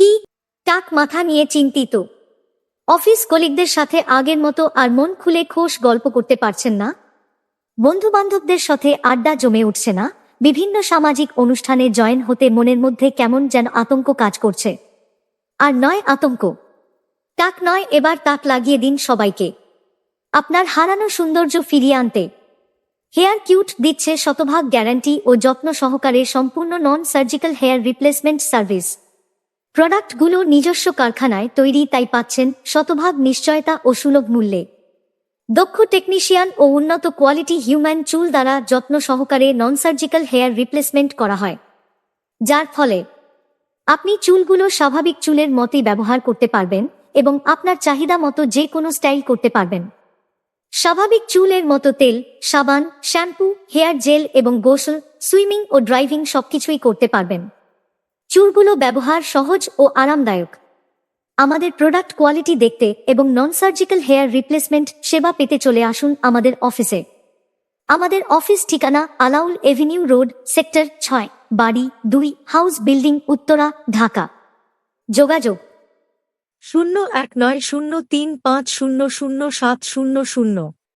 কি? টাক মাথা নিয়ে চিন্তিত। অফিস কলিগদের সাথে আগের মতো আর মন খুলে খোশ গল্প করতে পারছেন না। বন্ধু বান্ধবদের সাথে আড্ডা জমে উঠছে না। বিভিন্ন সামাজিক অনুষ্ঠানে জয়েন হতে মনের মধ্যে কেমন যেন আতঙ্ক কাজ করছে। আর নয় আতঙ্ক। টাক নয়, এবার তাক লাগিয়ে দিন সবাইকে। আপনার হারানো সৌন্দর্য ফিরিয়ে আনতে। হেয়ার কিউট দিচ্ছে শতভাগ গ্যারান্টি ও যত্ন সহকারে সম্পূর্ণ non surgical hair replacement service. প্রোডাক্টগুলো নিজস্ব কারখানায় তৈরি তাই পাচ্ছেন শতভাগ নিশ্চয়তা ও সুলভ মূল্যে। দক্ষ টেকনিশিয়ান ও উন্নত কোয়ালিটি হিউম্যান চুল দ্বারা যত্ন সহকারে নন সার্জিক্যাল হেয়ার রিপ্লেসমেন্ট করা হয়। যার ফলে আপনি চুলগুলো স্বাভাবিক চুলের মতোই ব্যবহার করতে পারবেন এবং আপনার চাহিদা মতো যে কোনো স্টাইল করতে পারবেন। স্বাভাবিক চুলের মতো তেল, সাবান, শ্যাম্পু, হেয়ার জেল এবং গোসল, সুইমিং ও ড্রাইভিং সবকিছুই করতে পারবেন। চুলগুলো ব্যবহার সহজ ও আরামদায়ক। আমাদের প্রোডাক্ট কোয়ালিটি দেখতে এবং নন সার্জিক্যাল হেয়ার রিপ্লেসমেন্ট সেবা পেতে চলে আসুন আমাদের অফিসে আমাদের অফিস ঠিকানা আলাউল এভিনিউ রোড সেক্টর ছয়, বাড়ি দুই হাউস বিল্ডিং উত্তরা, ঢাকা। যোগাযোগ। শূন্য এক নয় শূন্য তিন পাঁচ শূন্য শূন্য সাত শূন্য শূন্য।